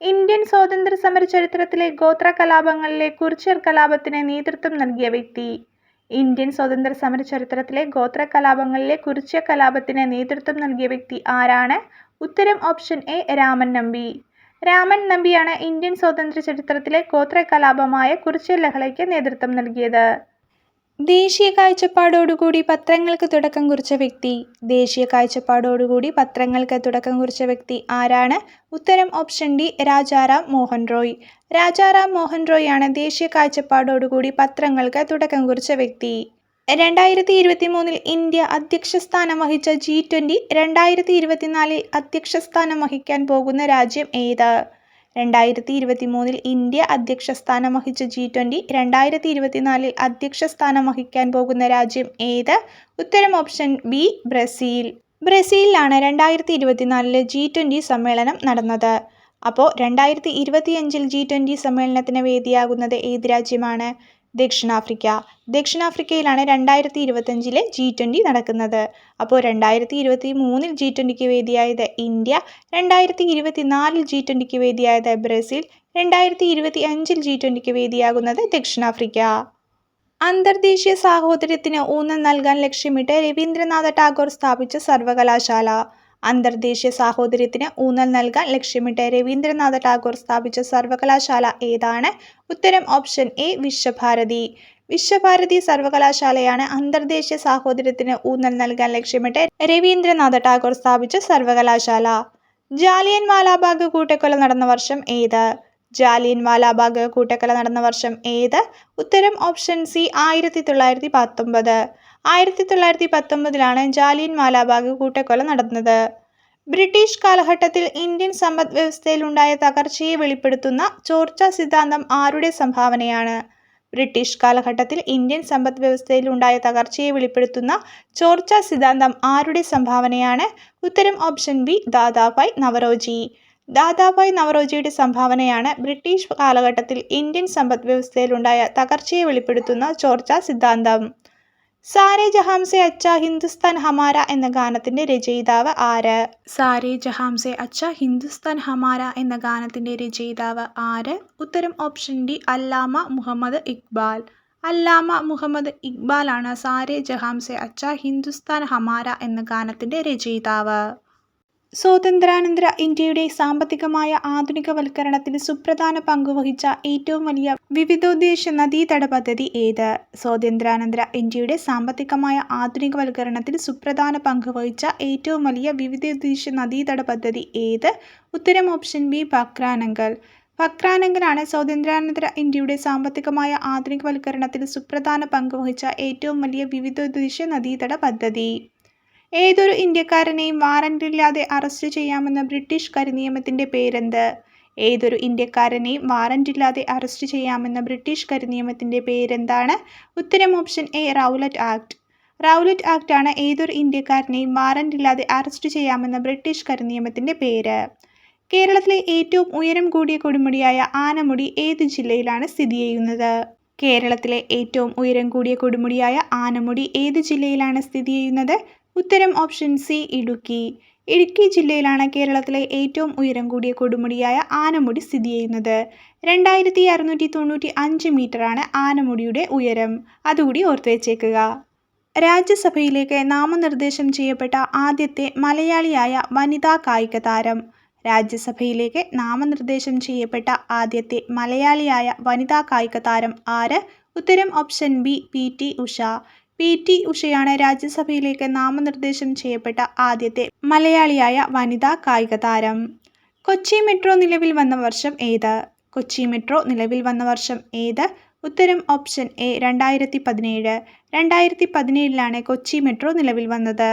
ഇന്ത്യൻ സ്വാതന്ത്ര്യ സമര ചരിത്രത്തിലെ ഗോത്ര കലാപങ്ങളിലെ കുറിച്യർ കലാപത്തിന് നേതൃത്വം നൽകിയ വ്യക്തി. ഇന്ത്യൻ സ്വാതന്ത്ര്യ സമര ചരിത്രത്തിലെ ഗോത്ര കലാപങ്ങളിലെ കുറിച്യ കലാപത്തിന് നേതൃത്വം നൽകിയ വ്യക്തി ആരാണ്? ഉത്തരം ഓപ്ഷൻ എ രാമൻ നമ്പി. രാമൻ നമ്പിയാണ് ഇന്ത്യൻ സ്വാതന്ത്ര്യ ചരിത്രത്തിലെ ഗോത്ര കലാപമായ കുറിച്യ ലഹളയ്ക്ക് നേതൃത്വം നൽകിയത്. ദേശീയ കാഴ്ചപ്പാടോടുകൂടി പത്രങ്ങൾക്ക് തുടക്കം കുറിച്ച വ്യക്തി. ദേശീയ കാഴ്ചപ്പാടോടുകൂടി പത്രങ്ങൾക്ക് തുടക്കം കുറിച്ച വ്യക്തി ആരാണ്? ഉത്തരം ഓപ്ഷൻ ഡി രാജാറാം മോഹൻ റോയ്. രാജാറാം മോഹൻ റോയ് ആണ് ദേശീയ കാഴ്ചപ്പാടോടുകൂടി പത്രങ്ങൾക്ക് തുടക്കം കുറിച്ച വ്യക്തി. രണ്ടായിരത്തി ഇരുപത്തി മൂന്നിൽ ഇന്ത്യ അധ്യക്ഷസ്ഥാനം വഹിച്ച ജി ട്വന്റി രണ്ടായിരത്തി ഇരുപത്തിനാലിൽ അധ്യക്ഷസ്ഥാനം വഹിക്കാൻ പോകുന്ന രാജ്യം ഏത്? രണ്ടായിരത്തി ഇരുപത്തി മൂന്നിൽ ഇന്ത്യ അധ്യക്ഷസ്ഥാനം വഹിച്ച ജി ട്വന്റി രണ്ടായിരത്തി ഇരുപത്തിനാലിൽ അധ്യക്ഷസ്ഥാനം വഹിക്കാൻ പോകുന്ന രാജ്യം ഏത്? ഉത്തരം ഓപ്ഷൻ ബി ബ്രസീൽ. ബ്രസീലിലാണ് രണ്ടായിരത്തി ഇരുപത്തിനാലിലെ ജി ട്വന്റി സമ്മേളനം നടന്നത്. അപ്പോൾ രണ്ടായിരത്തി ഇരുപത്തിയഞ്ചിൽ ജി ട്വന്റി സമ്മേളനത്തിന് വേദിയാകുന്നത് ഏത് രാജ്യമാണ്? ദക്ഷിണാഫ്രിക്ക. ദക്ഷിണാഫ്രിക്കയിലാണ് രണ്ടായിരത്തി ഇരുപത്തഞ്ചിലെ ജി ട്വന്റി നടക്കുന്നത്. അപ്പോൾ രണ്ടായിരത്തി ഇരുപത്തി മൂന്നിൽ ജി ട്വന്റിക്ക് വേദിയായത് ഇന്ത്യ രണ്ടായിരത്തി ഇരുപത്തി നാലിൽ ജി ട്വന്റിക്ക് വേദിയായത് ബ്രസീൽ രണ്ടായിരത്തി ഇരുപത്തി അഞ്ചിൽ ജി ട്വന്റിക്ക് വേദിയാകുന്നത് ദക്ഷിണാഫ്രിക്ക. അന്തർദേശീയ സാഹോദര്യത്തിന് ഊന്നൽ നൽകാൻ ലക്ഷ്യമിട്ട് രവീന്ദ്രനാഥ ടാഗോർ സ്ഥാപിച്ച സർവകലാശാല. അന്തർദേശീയ സാഹോദര്യത്തിന് ഊന്നൽ നൽകാൻ ലക്ഷ്യമിട്ട് രവീന്ദ്രനാഥ ടാഗോർ സ്ഥാപിച്ച സർവകലാശാല ഏതാണ്? ഉത്തരം ഓപ്ഷൻ എ വിശ്വഭാരതി. വിശ്വഭാരതി സർവകലാശാലയാണ് അന്തർദേശീയ സാഹോദര്യത്തിന് ഊന്നൽ നൽകാൻ ലക്ഷ്യമിട്ട് രവീന്ദ്രനാഥ ടാഗോർ സ്ഥാപിച്ച സർവകലാശാല. ജാലിയൻ വാലാബാഗ് കൂട്ടക്കൊല നടന്ന വർഷം ഏത്? ജാലിയൻ വാലാബാഗ് കൂട്ടക്കൊല നടന്ന വർഷം ഏത്? ഉത്തരം ഓപ്ഷൻ സി ആയിരത്തി തൊള്ളായിരത്തി പത്തൊമ്പത്. ആയിരത്തി തൊള്ളായിരത്തി പത്തൊമ്പതിലാണ് ജാലിയൻ മാലാബാഗ് കൂട്ടക്കൊല നടന്നത്. ബ്രിട്ടീഷ് കാലഘട്ടത്തിൽ ഇന്ത്യൻ സമ്പദ് വ്യവസ്ഥയിലുണ്ടായ തകർച്ചയെ വെളിപ്പെടുത്തുന്ന ചോർച്ച സിദ്ധാന്തം ആരുടെ സംഭാവനയാണ്? ബ്രിട്ടീഷ് കാലഘട്ടത്തിൽ ഇന്ത്യൻ സമ്പദ് വ്യവസ്ഥയിലുണ്ടായ തകർച്ചയെ വെളിപ്പെടുത്തുന്ന ചോർച്ച സിദ്ധാന്തം ആരുടെ സംഭാവനയാണ്? ഉത്തരം ഓപ്ഷൻ ബി ദാദാഭായ് നവറോജി ദാദാഭായ് നവറോജിയുടെ സംഭാവനയാണ് ബ്രിട്ടീഷ് കാലഘട്ടത്തിൽ ഇന്ത്യൻ സമ്പദ് വ്യവസ്ഥയിൽ വ്യവസ്ഥയിലുണ്ടായ തകർച്ചയെ വെളിപ്പെടുത്തുന്ന ചോർച്ച സിദ്ധാന്തം. സാരേ ജഹാംസെ അച്ച ഹിന്ദുസ്ഥാൻ ഹമാര എന്ന ഗാനത്തിന്റെ രചയിതാവ് ആര്? സാരേ ജഹാംസെ അച്ച ഹിന്ദുസ്ഥാൻ ഹമാര എന്ന ഗാനത്തിന്റെ രചയിതാവ് ആര്? ഉത്തരം ഓപ്ഷൻ ഡി അല്ലാമ മുഹമ്മദ് ഇക്ബാൽ. അല്ലാമ മുഹമ്മദ് ഇക്ബാലാണ് സാരേ ജഹാംസെ അച്ച ഹിന്ദുസ്ഥാൻ ഹമാര എന്ന ഗാനത്തിന്റെ രചയിതാവ്. സ്വാതന്ത്ര്യാനന്തര ഇന്ത്യയുടെ സാമ്പത്തികമായ ആധുനികവൽക്കരണത്തിന് സുപ്രധാന പങ്കുവഹിച്ച ഏറ്റവും വലിയ വിവിധോദ്ദേശ നദീതട പദ്ധതി ഏത്? സ്വാതന്ത്ര്യാനന്തര ഇന്ത്യയുടെ സാമ്പത്തികമായ ആധുനികവൽക്കരണത്തിൽ സുപ്രധാന പങ്കുവഹിച്ച ഏറ്റവും വലിയ വിവിധോദ്ദേശ നദീതട പദ്ധതി ഏത്? ഉത്തരം ഓപ്ഷൻ ബി ഭക്രാനങ്കൽ. ഭക്രാനങ്കലാണ് സ്വാതന്ത്ര്യാനന്തര ഇന്ത്യയുടെ സാമ്പത്തികമായ ആധുനികവൽക്കരണത്തിൽ സുപ്രധാന പങ്കുവഹിച്ച ഏറ്റവും വലിയ വിവിധോദ്ദേശ നദീതട പദ്ധതി. ഏതൊരു ഇന്ത്യക്കാരനെയും വാറന്റില്ലാതെ അറസ്റ്റ് ചെയ്യാമെന്ന ബ്രിട്ടീഷ് കരിനിയമത്തിന്റെ പേരെന്ത്? ഏതൊരു ഇന്ത്യക്കാരനെയും വാറന്റില്ലാതെ അറസ്റ്റ് ചെയ്യാമെന്ന ബ്രിട്ടീഷ് കരിനിയമത്തിന്റെ പേരെന്താണ്? ഉത്തരം option A Rowlatt act. Rowlatt act ആണ് ഏതൊരു ഇന്ത്യക്കാരനെയും വാറന്റില്ലാതെ അറസ്റ്റ് ചെയ്യാമെന്ന ബ്രിട്ടീഷ് കരിനിയമത്തിന്റെ പേര്. കേരളത്തിലെ ഏറ്റവും ഉയരം കൂടിയ കൊടുമുടിയായ ആനമുടി ഏത് ജില്ലയിലാണ് സ്ഥിതി ചെയ്യുന്നത്? കേരളത്തിലെ ഏറ്റവും ഉയരം കൂടിയ കൊടുമുടിയായ ആനമുടി ഏത് ജില്ലയിലാണ് സ്ഥിതി ചെയ്യുന്നത്? ഉത്തരം ഓപ്ഷൻ സി ഇടുക്കി. ഇടുക്കി ജില്ലയിലാണ് കേരളത്തിലെ ഏറ്റവും ഉയരം കൂടിയ കൊടുമുടിയായ ആനമുടി സ്ഥിതി ചെയ്യുന്നത്. രണ്ടായിരത്തി അറുന്നൂറ്റി തൊണ്ണൂറ്റി അഞ്ച് മീറ്ററാണ് ആനമുടിയുടെ ഉയരം. അതുകൂടി ഓർത്തു വെച്ചേക്കുക. രാജ്യസഭയിലേക്ക് നാമനിർദ്ദേശം ചെയ്യപ്പെട്ട ആദ്യത്തെ മലയാളിയായ വനിതാ കായിക താരം. രാജ്യസഭയിലേക്ക് നാമനിർദ്ദേശം ചെയ്യപ്പെട്ട ആദ്യത്തെ മലയാളിയായ വനിതാ കായിക താരം ആര്? ഉത്തരം option B P T Usha. P T ഉഷയാണ് രാജ്യസഭയിലേക്ക് നാമനിർദ്ദേശം ചെയ്യപ്പെട്ട ആദ്യത്തെ മലയാളിയായ വനിതാ കായിക താരം. കൊച്ചി മെട്രോ നിലവിൽ വന്ന വർഷം ഏത്? കൊച്ചി മെട്രോ നിലവിൽ വന്ന വർഷം ഏത്? ഉത്തരം ഓപ്ഷൻ എ രണ്ടായിരത്തി പതിനേഴ് രണ്ടായിരത്തി പതിനേഴിലാണ് കൊച്ചി മെട്രോ നിലവിൽ വന്നത്.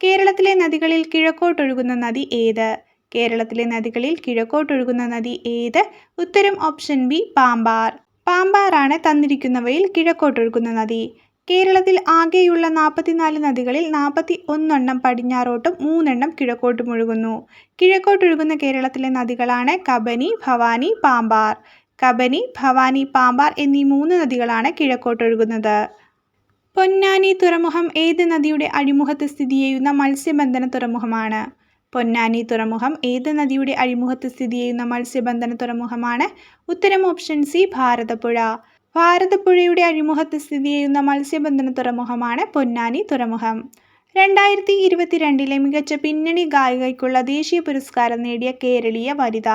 കേരളത്തിലെ നദികളിൽ കിഴക്കോട്ടൊഴുകുന്ന നദി ഏത്? കേരളത്തിലെ നദികളിൽ കിഴക്കോട്ടൊഴുകുന്ന നദി ഏത്? ഉത്തരം ഓപ്ഷൻ ബി പാമ്പാർ. പാമ്പാറാണ് തന്നിരിക്കുന്നവയിൽ കിഴക്കോട്ടൊഴുകുന്ന നദി. കേരളത്തിൽ ആകെയുള്ള നാൽപ്പത്തിനാല് നദികളിൽ നാൽപ്പത്തി ഒന്നെണ്ണം പടിഞ്ഞാറോട്ടും മൂന്നെണ്ണം കിഴക്കോട്ടും ഒഴുകുന്നു. കിഴക്കോട്ടൊഴുകുന്ന കേരളത്തിലെ നദികളാണ് കബനി ഭവാനി പാമ്പാർ. കബനി ഭവാനി പാമ്പാർ എന്നീ മൂന്ന് നദികളാണ് കിഴക്കോട്ടൊഴുകുന്നത് പൊന്നാനി തുറമുഖം ഏത് നദിയുടെ അഴിമുഖത്ത് സ്ഥിതി ചെയ്യുന്ന മത്സ്യബന്ധന തുറമുഖമാണ്? പൊന്നാനി തുറമുഖം ഏത് നദിയുടെ അഴിമുഖത്ത് സ്ഥിതി ചെയ്യുന്ന മത്സ്യബന്ധന തുറമുഖമാണ്? ഉത്തരം ഓപ്ഷൻ സി ഭാരതപ്പുഴ. ഭാരതപ്പുഴയുടെ അഴിമുഖത്ത് സ്ഥിതി ചെയ്യുന്ന മത്സ്യബന്ധന തുറമുഖമാണ് പൊന്നാനി തുറമുഖം. രണ്ടായിരത്തി ഇരുപത്തിരണ്ടിലെ മികച്ച പിന്നണി ഗായികയ്ക്കുള്ള ദേശീയ പുരസ്കാരം നേടിയ കേരളീയ വനിത.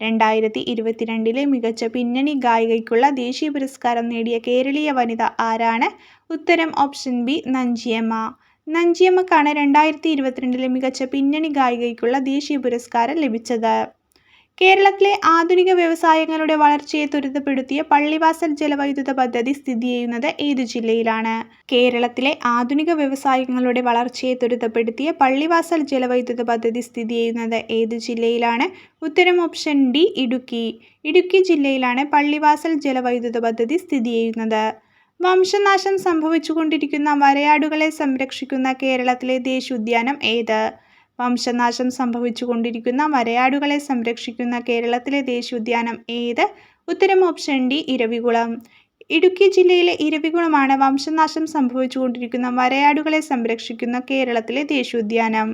രണ്ടായിരത്തി ഇരുപത്തിരണ്ടിലെ മികച്ച പിന്നണി ഗായികയ്ക്കുള്ള ദേശീയ പുരസ്കാരം നേടിയ കേരളീയ വനിത ആരാണ്? ഉത്തരം ഓപ്ഷൻ ബി നഞ്ചിയമ്മ. നഞ്ചിയമ്മക്കാണ് രണ്ടായിരത്തി ഇരുപത്തിരണ്ടിലെ മികച്ച പിന്നണി ഗായികയ്ക്കുള്ള ദേശീയ പുരസ്കാരം ലഭിച്ചത്. കേരളത്തിലെ ആധുനിക വ്യവസായങ്ങളുടെ വളർച്ചയെ ത്വരിതപ്പെടുത്തിയ പള്ളിവാസൽ ജലവൈദ്യുത പദ്ധതി സ്ഥിതി ചെയ്യുന്നത് ഏത് ജില്ലയിലാണ്? കേരളത്തിലെ ആധുനിക വ്യവസായങ്ങളുടെ വളർച്ചയെ ത്വരിതപ്പെടുത്തിയ പള്ളിവാസൽ ജലവൈദ്യുത പദ്ധതി സ്ഥിതി ചെയ്യുന്നത് ഏത് ജില്ലയിലാണ്? ഉത്തരം ഓപ്ഷൻ ഡി ഇടുക്കി. ഇടുക്കി ജില്ലയിലാണ് പള്ളിവാസൽ ജലവൈദ്യുത പദ്ധതി സ്ഥിതി ചെയ്യുന്നത്. വംശനാശം സംഭവിച്ചുകൊണ്ടിരിക്കുന്ന വരയാടുകളെ സംരക്ഷിക്കുന്ന കേരളത്തിലെ ദേശീയോദ്യാനം ഏത്? വംശനാശം സംഭവിച്ചുകൊണ്ടിരിക്കുന്ന വരയാടുകളെ സംരക്ഷിക്കുന്ന കേരളത്തിലെ ദേശീയോദ്യാനം ഏത്? ഉത്തരം ഓപ്ഷൻ ഡി ഇരവികുളം. ഇടുക്കി ജില്ലയിലെ ഇരവികുളമാണ് വംശനാശം സംഭവിച്ചുകൊണ്ടിരിക്കുന്ന വരയാടുകളെ സംരക്ഷിക്കുന്ന കേരളത്തിലെ ദേശീയോദ്യാനം.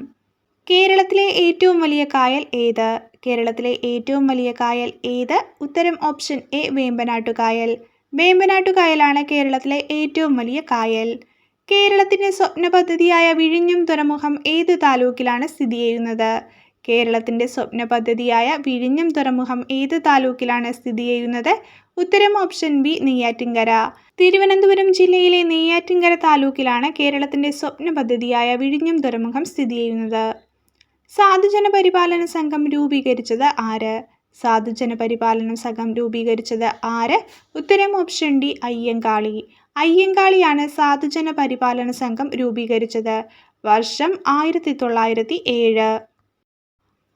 കേരളത്തിലെ ഏറ്റവും വലിയ കായൽ ഏത്? കേരളത്തിലെ ഏറ്റവും വലിയ കായൽ ഏത്? ഉത്തരം ഓപ്ഷൻ എ വേമ്പനാട്ടുകായൽ. വേമ്പനാട്ടുകായലാണ് കേരളത്തിലെ ഏറ്റവും വലിയ കായൽ. കേരളത്തിന്റെ സ്വപ്ന പദ്ധതിയായ വിഴിഞ്ഞം തുറമുഖം ഏത് താലൂക്കിലാണ് സ്ഥിതി ചെയ്യുന്നത്? കേരളത്തിന്റെ സ്വപ്ന പദ്ധതിയായ വിഴിഞ്ഞം തുറമുഖം ഏത് താലൂക്കിലാണ് സ്ഥിതി ചെയ്യുന്നത്? ഉത്തരം ഓപ്ഷൻ ബി നെയ്യാറ്റിൻകര. തിരുവനന്തപുരം ജില്ലയിലെ നെയ്യാറ്റിൻകര താലൂക്കിലാണ് കേരളത്തിന്റെ സ്വപ്ന പദ്ധതിയായ വിഴിഞ്ഞം തുറമുഖം സ്ഥിതി ചെയ്യുന്നത്. സാധുജന പരിപാലന സംഘം രൂപീകരിച്ചത് ആര്? സാധുജന പരിപാലന സംഘം രൂപീകരിച്ചത് ആര്? ഉത്തരം ഓപ്ഷൻ ഡി അയ്യങ്കാളി. അയ്യങ്കാളിയാണ് സാധുജന പരിപാലന സംഘം രൂപീകരിച്ചത്. വർഷം ആയിരത്തി തൊള്ളായിരത്തി ഏഴ്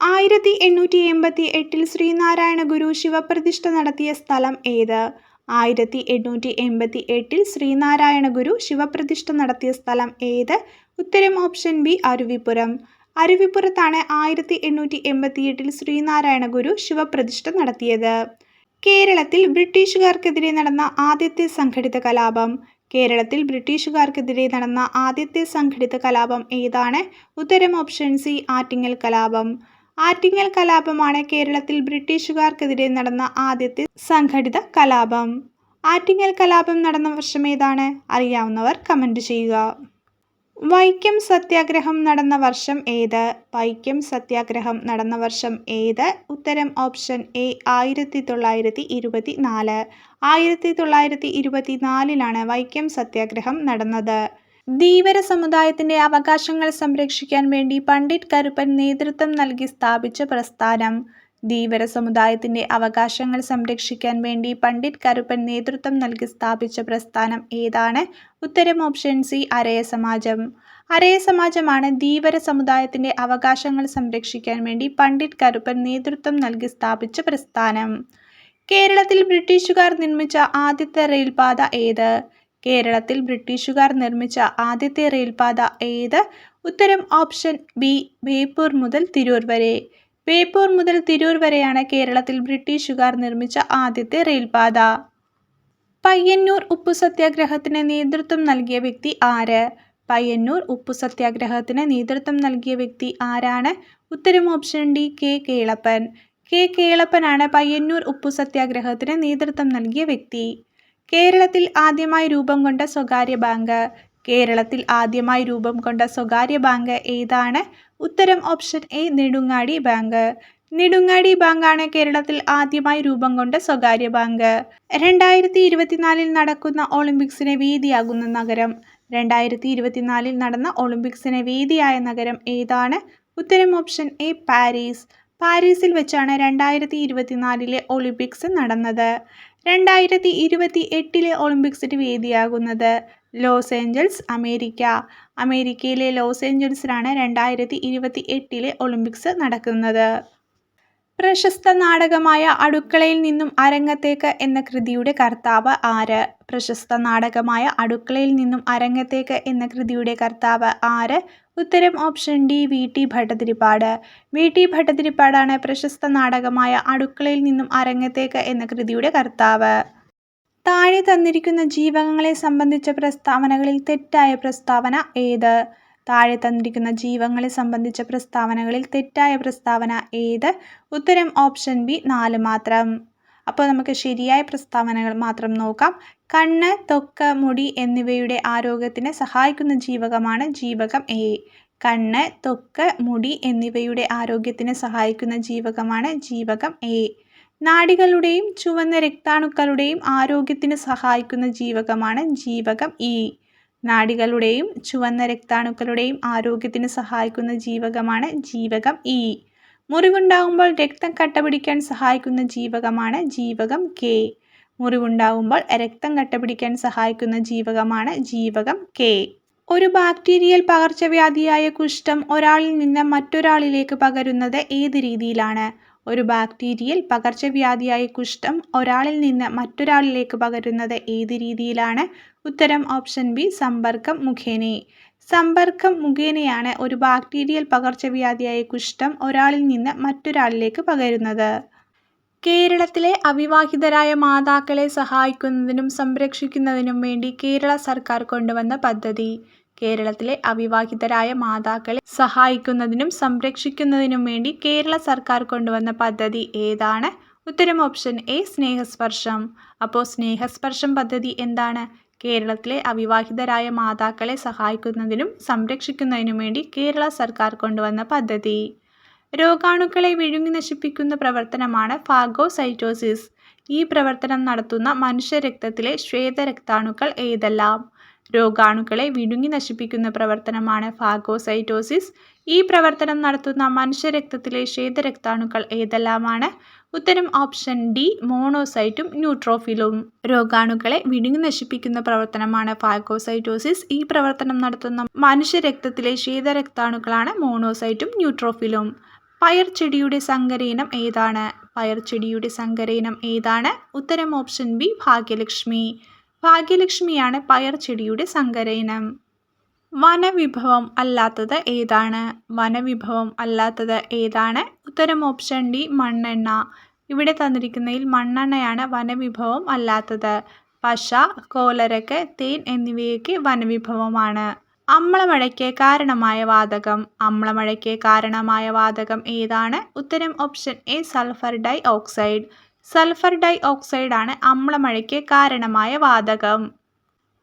ആയിരത്തി എണ്ണൂറ്റി എൺപത്തി എട്ടിൽ ശ്രീനാരായണ ഗുരു ശിവപ്രതിഷ്ഠ നടത്തിയ സ്ഥലം ഏത്? ആയിരത്തി എണ്ണൂറ്റി എൺപത്തി എട്ടിൽ ശ്രീനാരായണ ഗുരു ശിവപ്രതിഷ്ഠ നടത്തിയ സ്ഥലം ഏത്? ഉത്തരം ഓപ്ഷൻ ബി അരുവിപുരം അരുവിപുരത്താണ് ആയിരത്തി എണ്ണൂറ്റി എൺപത്തി എട്ടിൽ ശ്രീനാരായണ ഗുരു ശിവപ്രതിഷ്ഠ നടത്തിയത്. കേരളത്തിൽ ബ്രിട്ടീഷുകാർക്കെതിരെ നടന്ന ആദ്യത്തെ സംഘടിത കലാപം. കേരളത്തിൽ ബ്രിട്ടീഷുകാർക്കെതിരെ നടന്ന ആദ്യത്തെ സംഘടിത കലാപം ഏതാണ്? ഉത്തരം ഓപ്ഷൻ സി ആറ്റിങ്ങൽ കലാപം. ആറ്റിങ്ങൽ കലാപമാണ് കേരളത്തിൽ ബ്രിട്ടീഷുകാർക്കെതിരെ നടന്ന ആദ്യത്തെ സംഘടിത കലാപം. ആറ്റിങ്ങൽ കലാപം നടന്ന വർഷം ഏതാണ്? അറിയാവുന്നവർ കമന്റ് ചെയ്യുക. വൈക്കം സത്യാഗ്രഹം നടന്ന വർഷം ഏത്? വൈക്കം സത്യാഗ്രഹം നടന്ന വർഷം ഏത്? ഉത്തരം ഓപ്ഷൻ എ ആയിരത്തി തൊള്ളായിരത്തി ഇരുപത്തി നാല് ആയിരത്തി തൊള്ളായിരത്തി ഇരുപത്തി നാലിലാണ് വൈക്കം സത്യാഗ്രഹം നടന്നത്. ധീവര സമുദായത്തിന്റെ അവകാശങ്ങൾ സംരക്ഷിക്കാൻ വേണ്ടി പണ്ഡിറ്റ് കരുപ്പൻ നേതൃത്വം നൽകി സ്ഥാപിച്ച പ്രസ്ഥാനം. ധീവര സമുദായത്തിന്റെ അവകാശങ്ങൾ സംരക്ഷിക്കാൻ വേണ്ടി പണ്ഡിറ്റ് കരുപ്പൻ നേതൃത്വം നൽകി സ്ഥാപിച്ച പ്രസ്ഥാനം ഏതാണ്? ഉത്തരം ഓപ്ഷൻ സി അരയ സമാജം. അരയ സമാജമാണ് ധീവര സമുദായത്തിന്റെ അവകാശങ്ങൾ സംരക്ഷിക്കാൻ വേണ്ടി പണ്ഡിറ്റ് കരുപ്പൻ നേതൃത്വം നൽകി സ്ഥാപിച്ച പ്രസ്ഥാനം. കേരളത്തിൽ ബ്രിട്ടീഷുകാർ നിർമ്മിച്ച ആദ്യത്തെ റെയിൽപാത ഏത്? കേരളത്തിൽ ബ്രിട്ടീഷുകാർ നിർമ്മിച്ച ആദ്യത്തെ റെയിൽപാത ഏത്? ഉത്തരം ഓപ്ഷൻ ബി ബേപ്പൂർ മുതൽ തിരൂർ വരെ. ബേപ്പൂർ മുതൽ തിരൂർ വരെയാണ് കേരളത്തിൽ ബ്രിട്ടീഷുകാർ നിർമ്മിച്ച ആദ്യത്തെ റെയിൽപാത. പയ്യന്നൂർ ഉപ്പു സത്യാഗ്രഹത്തിന് നേതൃത്വം നൽകിയ വ്യക്തി ആര്? പയ്യന്നൂർ ഉപ്പു സത്യാഗ്രഹത്തിന് നേതൃത്വം നൽകിയ വ്യക്തി ആരാണ്? ഉത്തരം option D K Kelappan. K കേളപ്പനാണ് Payyanur ഉപ്പു സത്യാഗ്രഹത്തിന് നേതൃത്വം നൽകിയ വ്യക്തി. കേരളത്തിൽ ആദ്യമായി രൂപം കൊണ്ട സ്വകാര്യ ബാങ്ക്. കേരളത്തിൽ ആദ്യമായി രൂപം കൊണ്ട സ്വകാര്യ ബാങ്ക് ഏതാണ്? ഉത്തരം option A Nedungadi bank. Nedungadi ബാങ്കാണ് കേരളത്തിൽ ആദ്യമായി രൂപം കൊണ്ട സ്വകാര്യ ബാങ്ക്. രണ്ടായിരത്തി ഇരുപത്തിനാലിൽ നടക്കുന്ന ഒളിമ്പിക്സിന് വേദിയാകുന്ന നഗരം. രണ്ടായിരത്തി ഇരുപത്തിനാലിൽ നടന്ന ഒളിമ്പിക്സിന് വേദിയായ നഗരം ഏതാണ്? ഉത്തരം ഓപ്ഷൻ എ പാരീസ്. പാരീസിൽ വെച്ചാണ് രണ്ടായിരത്തി ഇരുപത്തിനാലിലെ ഒളിമ്പിക്സ് നടന്നത്. രണ്ടായിരത്തി ഇരുപത്തി എട്ടിലെ ഒളിമ്പിക്സിന് വേദിയാകുന്നത്. Los Angeles America. അമേരിക്കയിലെ ലോസ് ഏഞ്ചൽസിലാണ് രണ്ടായിരത്തി ഇരുപത്തി എട്ടിലെ ഒളിമ്പിക്സ് നടക്കുന്നത്. പ്രശസ്ത നാടകമായ അടുക്കളയിൽ നിന്നും അരങ്ങത്തേക്ക് എന്ന കൃതിയുടെ കർത്താവ് ആര്? പ്രശസ്ത നാടകമായ അടുക്കളയിൽ നിന്നും അരങ്ങത്തേക്ക് എന്ന കൃതിയുടെ കർത്താവ് ആര്? ഉത്തരം option D V. T. Bhattathiripad. V. T. ഭട്ടതിരിപ്പാടാണ് പ്രശസ്ത നാടകമായ അടുക്കളയിൽ നിന്നും അരങ്ങത്തേക്ക് എന്ന കൃതിയുടെ കർത്താവ്. താഴെ തന്നിരിക്കുന്ന ജീവകങ്ങളെ സംബന്ധിച്ച പ്രസ്താവനകളിൽ തെറ്റായ പ്രസ്താവന ഏത്? താഴെ തന്നിരിക്കുന്ന ജീവങ്ങളെ സംബന്ധിച്ച പ്രസ്താവനകളിൽ തെറ്റായ പ്രസ്താവന ഏത്? ഉത്തരം ഓപ്ഷൻ ബി നാല് മാത്രം. അപ്പോൾ നമുക്ക് ശരിയായ പ്രസ്താവനകൾ മാത്രം നോക്കാം. കണ്ണ് തൊക്ക് മുടി എന്നിവയുടെ ആരോഗ്യത്തിന് സഹായിക്കുന്ന ജീവകമാണ് ജീവകം എ കണ്ണ് തൊക്ക് മുടി എന്നിവയുടെ ആരോഗ്യത്തിന് സഹായിക്കുന്ന ജീവകമാണ് ജീവകം എ നാഡികളുടെയും ചുവന്ന രക്താണുക്കളുടെയും ആരോഗ്യത്തിന് സഹായിക്കുന്ന ജീവകമാണ് ജീവകം ഇ നാടികളുടെയും ചുവന്ന രക്താണുക്കളുടെയും ആരോഗ്യത്തിന് സഹായിക്കുന്ന ജീവകമാണ് ജീവകം ഇ മുറിവുണ്ടാകുമ്പോൾ രക്തം കട്ടപിടിക്കാൻ സഹായിക്കുന്ന ജീവകമാണ് ജീവകം കെ. മുറിവുണ്ടാകുമ്പോൾ രക്തം കട്ടപിടിക്കാൻ സഹായിക്കുന്ന ജീവകമാണ് ജീവകം കെ. ഒരു ബാക്ടീരിയൽ പകർച്ചവ്യാധിയായ കുഷ്ഠം ഒരാളിൽ നിന്ന് മറ്റൊരാളിലേക്ക് പകരുന്നത് ഏത് രീതിയിലാണ്? ഒരു ബാക്ടീരിയൽ പകർച്ചവ്യാധിയായ കുഷ്ഠം ഒരാളിൽ നിന്ന് മറ്റൊരാളിലേക്ക് പകരുന്നത് ഏത് രീതിയിലാണ്? ഉത്തരം ഓപ്ഷൻ ബി സമ്പർക്കം മുഖേന. സമ്പർക്കം മുഖേനയാണ് ഒരു ബാക്ടീരിയൽ പകർച്ചവ്യാധിയായ കുഷ്ഠം ഒരാളിൽ നിന്ന് മറ്റൊരാളിലേക്ക് പകരുന്നത്. കേരളത്തിലെ അവിവാഹിതരായ മാതാക്കളെ സഹായിക്കുന്നതിനും സംരക്ഷിക്കുന്നതിനും വേണ്ടി കേരള സർക്കാർ കൊണ്ടുവന്ന പദ്ധതി. കേരളത്തിലെ അവിവാഹിതരായ മാതാക്കളെ സഹായിക്കുന്നതിനും സംരക്ഷിക്കുന്നതിനും വേണ്ടി കേരള സർക്കാർ കൊണ്ടുവന്ന പദ്ധതി ഏതാണ്? ഉത്തരം ഓപ്ഷൻ എ സ്നേഹസ്പർശം. അപ്പോൾ സ്നേഹസ്പർശം പദ്ധതി എന്താണ്? കേരളത്തിലെ അവിവാഹിതരായ മാതാക്കളെ സഹായിക്കുന്നതിനും സംരക്ഷിക്കുന്നതിനും വേണ്ടി കേരള സർക്കാർ കൊണ്ടുവന്ന പദ്ധതി. രോഗാണുക്കളെ വിഴുങ്ങി നശിപ്പിക്കുന്ന പ്രവർത്തനമാണ് ഫാഗോസൈറ്റോസിസ്. ഈ പ്രവർത്തനം നടത്തുന്ന മനുഷ്യരക്തത്തിലെ ശ്വേതരക്താണുക്കൾ ഏതെല്ലാം? രോഗാണുക്കളെ വിഴുങ്ങി നശിപ്പിക്കുന്ന പ്രവർത്തനമാണ് ഫാഗോസൈറ്റോസിസ്. ഈ പ്രവർത്തനം നടത്തുന്ന മനുഷ്യരക്തത്തിലെ ശ്വേതരക്താണുക്കൾ ഏതെല്ലാമാണ്? ഉത്തരം ഓപ്ഷൻ ഡി മോണോസൈറ്റും ന്യൂട്രോഫിലും. രോഗാണുക്കളെ വിഴുങ്ങി നശിപ്പിക്കുന്ന പ്രവർത്തനമാണ് ഫാഗോസൈറ്റോസിസ്. ഈ പ്രവർത്തനം നടത്തുന്ന മനുഷ്യരക്തത്തിലെ ശ്വേതരക്താണുക്കളാണ് മോണോസൈറ്റും ന്യൂട്രോഫിലും. പയർ ചെടിയുടെ സങ്കരയിനം ഏതാണ്? പയർ ചെടിയുടെ സങ്കരയിനം ഏതാണ്? ഉത്തരം ഓപ്ഷൻ ബി ഭാഗ്യലക്ഷ്മി. ഭാഗ്യലക്ഷ്മിയാണ് പയർ ചെടിയുടെ സങ്കരയിനം. വനവിഭവം അല്ലാത്തത് ഏതാണ്? വനവിഭവം അല്ലാത്തത് ഏതാണ്? ഉത്തരം ഓപ്ഷൻ ഡി മണ്ണെണ്ണ. ഇവിടെ തന്നിരിക്കുന്നതിൽ മണ്ണെണ്ണയാണ് വനവിഭവം അല്ലാത്തത്. പശ കോലരക്ക് തേൻ എന്നിവയൊക്കെ വനവിഭവമാണ്. അമ്ലമഴയ്ക്ക് കാരണമായ വാതകം. അമ്ലമഴയ്ക്ക് കാരണമായ വാതകം ഏതാണ്? ഉത്തരം option A sulphur dioxide. Sulphur dye ഓക്സൈഡാണ് അമ്ലമഴയ്ക്ക് കാരണമായ വാതകം.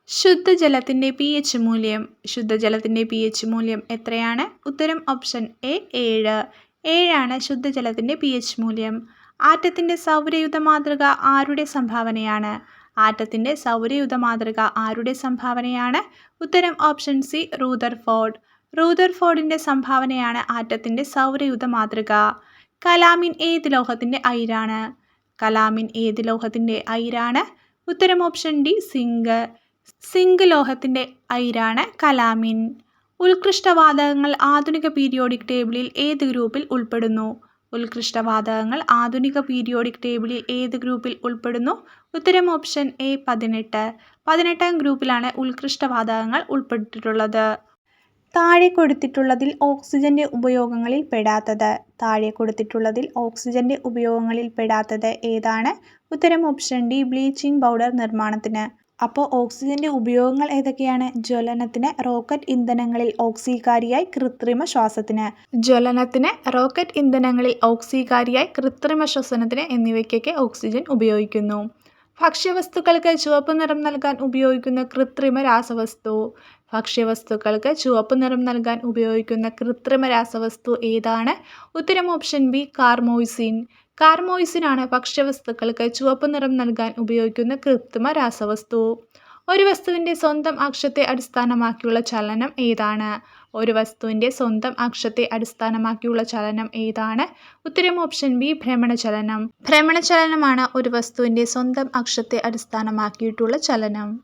ശുദ്ധജലത്തിന്റെ പി എച്ച് മൂല്യം. ശുദ്ധജലത്തിന്റെ പി എച്ച് മൂല്യം എത്രയാണ്? ഉത്തരം ഓപ്ഷൻ എ ഏഴ്. ഏഴാണ് ശുദ്ധജലത്തിന്റെ പി എച്ച് മൂല്യം. ആറ്റത്തിന്റെ സൗരയുധ മാതൃക ആരുടെ സംഭാവനയാണ്? ആറ്റത്തിന്റെ സൗരയുധ മാതൃക ആരുടെ സംഭാവനയാണ്? ഉത്തരം ഓപ്ഷൻ സി റൂദർഫോർഡ് റൂദർഫോർഡിന്റെ സംഭാവനയാണ് ആറ്റത്തിന്റെ സൗരയുധ മാതൃക. കലാമിൻ ഏത് ലോഹത്തിന്റെ അയിരാണ്? കലാമിൻ ഏത് ലോഹത്തിന്റെ അയിരാണ്? ഉത്തരം ഓപ്ഷൻ ഡി സിങ്ക്. സിങ്ക് ലോഹത്തിന്റെ അയിരാണ് കലാമിൻ. ഉത്കൃഷ്ടവാതകങ്ങൾ ആധുനിക പീരിയോഡിക് ടേബിളിൽ ഏത് ഗ്രൂപ്പിൽ ഉൾപ്പെടുന്നു? ഉത്കൃഷ്ടവാതകങ്ങൾ ആധുനിക പീരിയോഡിക് ടേബിളിൽ ഏത് ഗ്രൂപ്പിൽ ഉൾപ്പെടുന്നു? ഉത്തരം ഓപ്ഷൻ എ പതിനെട്ട്. പതിനെട്ടാം ഗ്രൂപ്പിലാണ് ഉത്കൃഷ്ടവാതകങ്ങൾ ഉൾപ്പെട്ടിട്ടുള്ളത്. താഴെ കൊടുത്തിട്ടുള്ളതിൽ ഓക്സിജന്റെ ഉപയോഗങ്ങളിൽ പെടാത്തത്. താഴെ കൊടുത്തിട്ടുള്ളതിൽ ഓക്സിജന്റെ ഉപയോഗങ്ങളിൽ പെടാത്തത് ഏതാണ്? ഉത്തരം ഓപ്ഷൻ ഡി ബ്ലീച്ചിങ് പൗഡർ നിർമ്മാണത്തിന്. അപ്പോൾ ഓക്സിജന്റെ ഉപയോഗങ്ങൾ ഏതൊക്കെയാണ്? ജ്വലനത്തിന് റോക്കറ്റ് ഇന്ധനങ്ങളിൽ ഓക്സികാരിയായി കൃത്രിമ ശ്വാസത്തിന്. ജ്വലനത്തിന് റോക്കറ്റ് ഇന്ധനങ്ങളിൽ ഓക്സികാരിയായി കൃത്രിമ ശ്വസനത്തിന് എന്നിവയ്ക്കൊക്കെ ഓക്സിജൻ ഉപയോഗിക്കുന്നു. ഭക്ഷ്യവസ്തുക്കൾക്ക് ചുവപ്പ് നിറം നൽകാൻ ഉപയോഗിക്കുന്ന കൃത്രിമ രാസവസ്തു. ഭക്ഷ്യവസ്തുക്കൾക്ക് ചുവപ്പ് നിറം നൽകാൻ ഉപയോഗിക്കുന്ന കൃത്രിമ രാസവസ്തു ഏതാണ്? ഉത്തരം ഓപ്ഷൻ ബി കാർമോയിസിൻ. കാർമോയിസിനാണ് ഭക്ഷ്യവസ്തുക്കൾക്ക് ചുവപ്പ് നിറം നൽകാൻ ഉപയോഗിക്കുന്ന കൃത്രിമ രാസവസ്തു. ഒരു വസ്തുവിന്റെ സ്വന്തം അക്ഷത്തെ അടിസ്ഥാനമാക്കിയുള്ള ചലനം ഏതാണ്? ഒരു വസ്തുവിന്റെ സ്വന്തം അക്ഷത്തെ അടിസ്ഥാനമാക്കിയുള്ള ചലനം ഏതാണ്? ഉത്തരം ഓപ്ഷൻ ബി ഭ്രമണചലനം ഭ്രമണചലനമാണ് ഒരു വസ്തുവിന്റെ സ്വന്തം അക്ഷത്തെ അടിസ്ഥാനമാക്കിയിട്ടുള്ള ചലനം.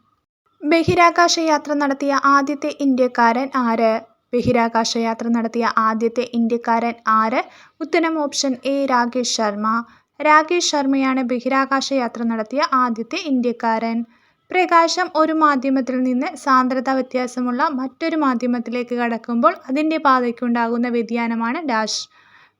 ബഹിരാകാശ യാത്ര നടത്തിയ ആദ്യത്തെ ഇന്ത്യക്കാരൻ ആര്? ബഹിരാകാശ യാത്ര നടത്തിയ ആദ്യത്തെ ഇന്ത്യക്കാരൻ ആര്? ഉത്തരം ഓപ്ഷൻ എ രാകേഷ് ശർമ്മ. രാകേഷ് ശർമ്മയാണ് ബഹിരാകാശ യാത്ര നടത്തിയ ആദ്യത്തെ ഇന്ത്യക്കാരൻ. പ്രകാശം ഒരു മാധ്യമത്തിൽ നിന്ന് സാന്ദ്രത വ്യത്യാസമുള്ള മറ്റൊരു മാധ്യമത്തിലേക്ക് കടക്കുമ്പോൾ അതിന്റെ പാതയ്ക്കുണ്ടാകുന്ന വ്യതിയാനമാണ് ഡാഷ്.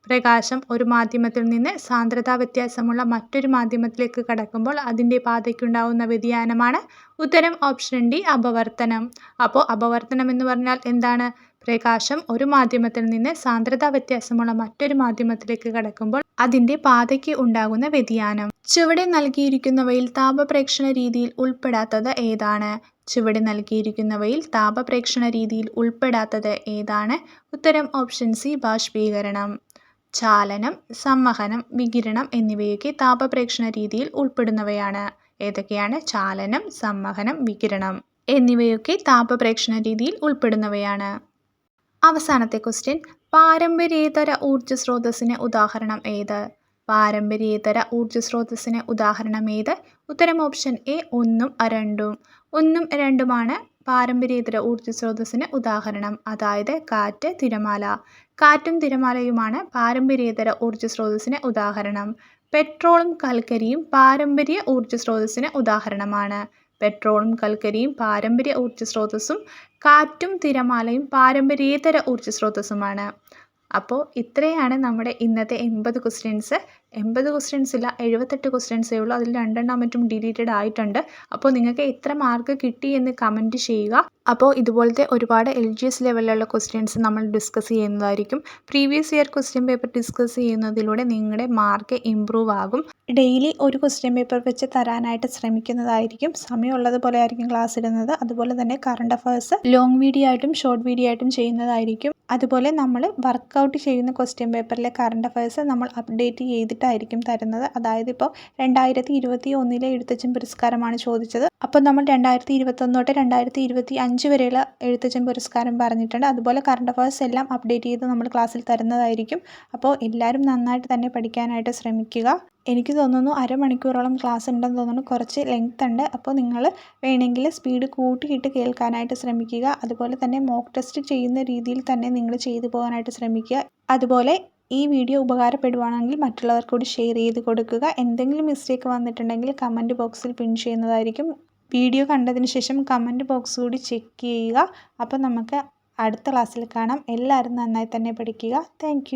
പ്രകാശം ഒരു മാധ്യമത്തിൽ നിന്ന് സാന്ദ്രത വ്യത്യാസമുള്ള മറ്റൊരു മാധ്യമത്തിലേക്ക് കടക്കുമ്പോൾ അതിന്റെ പാതയ്ക്കുണ്ടാകുന്ന വ്യതിയാനമാണ് ഉത്തരം ഓപ്ഷൻ ഡി അപവർത്തനം. അപ്പോൾ അപവർത്തനം എന്ന് പറഞ്ഞാൽ എന്താണ്? പ്രകാശം ഒരു മാധ്യമത്തിൽ നിന്ന് സാന്ദ്രത വ്യത്യാസമുള്ള മറ്റൊരു മാധ്യമത്തിലേക്ക് കടക്കുമ്പോൾ അതിന്റെ പാതയ്ക്ക് ഉണ്ടാകുന്ന വ്യതിയാനം. ചുവടെ നൽകിയിരിക്കുന്നവയിൽ താപപ്രേക്ഷണ രീതിയിൽ ഉൾപ്പെടാത്തത് ഏതാണ്? ചുവടെ നൽകിയിരിക്കുന്നവയിൽ താപപ്രേക്ഷണ രീതിയിൽ ഉൾപ്പെടാത്തത് ഏതാണ്? ഉത്തരം ഓപ്ഷൻ സി ബാഷ്പീകരണം. ചാലനം സംവഹനം വികിരണം എന്നിവയൊക്കെ താപപ്രേക്ഷണ രീതിയിൽ ഉൾപ്പെടുന്നവയാണ്. ഏതൊക്കെയാണ്? ചാലനം സംവഹനം വികിരണം. എന്നിവയൊക്കെ താപപ്രേക്ഷണ രീതിയിൽ ഉൾപ്പെടുന്നവയാണ്. അവസാനത്തെ ക്വസ്റ്റ്യൻ പാരമ്പര്യേതര ഊർജ സ്രോതസ്സിന് ഉദാഹരണം ഏത്? പാരമ്പര്യേതര ഊർജ സ്രോതസ്സിന് ഉദാഹരണം ഏത്? ഉത്തരം ഓപ്ഷൻ എ ഒന്നും രണ്ടും. ഒന്നും രണ്ടുമാണ് പാരമ്പര്യേതര ഊർജ സ്രോതസ്സിന് ഉദാഹരണം. അതായത് കാറ്റ് തിരമാല. കാറ്റും തിരമാലയുമാണ് പാരമ്പര്യേതര ഊർജ സ്രോതസ്സിന് ഉദാഹരണം. പെട്രോളും കൽക്കരിയും പാരമ്പര്യ ഊർജ സ്രോതസ്സിന് ഉദാഹരണമാണ്. പെട്രോളും കൽക്കരിയും പാരമ്പര്യ ഊർജ സ്രോതസ്സും കാറ്റും തിരമാലയും പാരമ്പര്യേതര ഊർജ സ്രോതസ്സുമാണ് അപ്പോൾ ഇത്രയാണ് നമ്മുടെ ഇന്നത്തെ എൺപത് ക്വസ്റ്റ്യൻസ് എൺപത് ക്വസ്റ്റ്യൻസ് ഇല്ല എഴുപത്തെട്ട് ക്വസ്റ്റ്യൻസേ ഉള്ളൂ. അതിൽ രണ്ടെണ്ണം മറ്റും ഡിലീറ്റഡ് ആയിട്ടുണ്ട്. അപ്പോൾ നിങ്ങൾക്ക് എത്ര മാർക്ക് കിട്ടി എന്ന് കമന്റ് ചെയ്യുക. അപ്പോൾ ഇതുപോലത്തെ ഒരുപാട് എൽ ജി എസ് ലെവലിലുള്ള ക്വസ്റ്റ്യൻസ് നമ്മൾ ഡിസ്കസ് ചെയ്യുന്നതായിരിക്കും. Previous year question paper discuss ചെയ്യുന്നതിലൂടെ നിങ്ങളുടെ മാർക്ക് ഇമ്പ്രൂവ് ആകും. ഡെയിലി ഒരു ക്വസ്റ്റ്യൻ പേപ്പർ വെച്ച് തരാനായിട്ട് ശ്രമിക്കുന്നതായിരിക്കും. സമയമുള്ളതുപോലെ ആയിരിക്കും ക്ലാസ് ഇടുന്നത്. അതുപോലെ തന്നെ കറണ്ട് അഫയേഴ്സ് ലോങ് വീഡിയോ ആയിട്ടും ഷോർട്ട് വീഡിയോ ആയിട്ടും ചെയ്യുന്നതായിരിക്കും. അതുപോലെ നമ്മൾ വർക്കൗട്ട് ചെയ്യുന്ന ക്വസ്റ്റ്യൻ പേപ്പറിലെ കറണ്ട് അഫയേഴ്സ് നമ്മൾ അപ്ഡേറ്റ് ചെയ്തിട്ടായിരിക്കും തരുന്നത്. അതായത് ഇപ്പോൾ രണ്ടായിരത്തി ഇരുപത്തി ഒന്നിലെ എഴുത്തച്ഛൻ പുരസ്കാരമാണ് ചോദിച്ചത്. അപ്പോൾ നമ്മൾ രണ്ടായിരത്തി ഇരുപത്തൊന്ന് തൊട്ട് രണ്ടായിരത്തി ഇരുപത്തി അഞ്ച് വരെയുള്ള എഴുത്തച്ഛൻ പുരസ്കാരം പറഞ്ഞിട്ടുണ്ട്. അതുപോലെ കറണ്ട് അഫയേഴ്സ് എല്ലാം അപ്ഡേറ്റ് ചെയ്ത് നമ്മൾ ക്ലാസ്സിൽ തരുന്നതായിരിക്കും. അപ്പോൾ എല്ലാവരും നന്നായിട്ട് തന്നെ പഠിക്കാനായിട്ട് ശ്രമിക്കുക. എനിക്ക് തോന്നുന്നു അരമണിക്കൂറോളം ക്ലാസ് ഉണ്ടെന്ന് തോന്നുന്നു. കുറച്ച് ലെങ്ത് ഉണ്ട്. അപ്പോൾ നിങ്ങൾ വേണമെങ്കിൽ സ്പീഡ് കൂട്ടിയിട്ട് കേൾക്കാനായിട്ട് ശ്രമിക്കുക. അതുപോലെ തന്നെ മോക്ക് ടെസ്റ്റ് ചെയ്യുന്ന രീതിയിൽ തന്നെ നിങ്ങൾ ചെയ്തു പോകാനായിട്ട് ശ്രമിക്കുക. അതുപോലെ ഈ വീഡിയോ ഉപകാരപ്പെടുവാണെങ്കിൽ മറ്റുള്ളവർക്ക് കൂടി ഷെയർ ചെയ്ത് കൊടുക്കുക. എന്തെങ്കിലും മിസ്റ്റേക്ക് വന്നിട്ടുണ്ടെങ്കിൽ കമന്റ് ബോക്സിൽ പിൻ ചെയ്യുന്നതായിരിക്കും. വീഡിയോ കണ്ടതിന് ശേഷം കമന്റ് ബോക്സ് കൂടി ചെക്ക് ചെയ്യുക. അപ്പോൾ നമുക്ക് അടുത്ത ക്ലാസ്സിൽ കാണാം. എല്ലാവരും നന്നായി തന്നെ പഠിക്കുക. താങ്ക്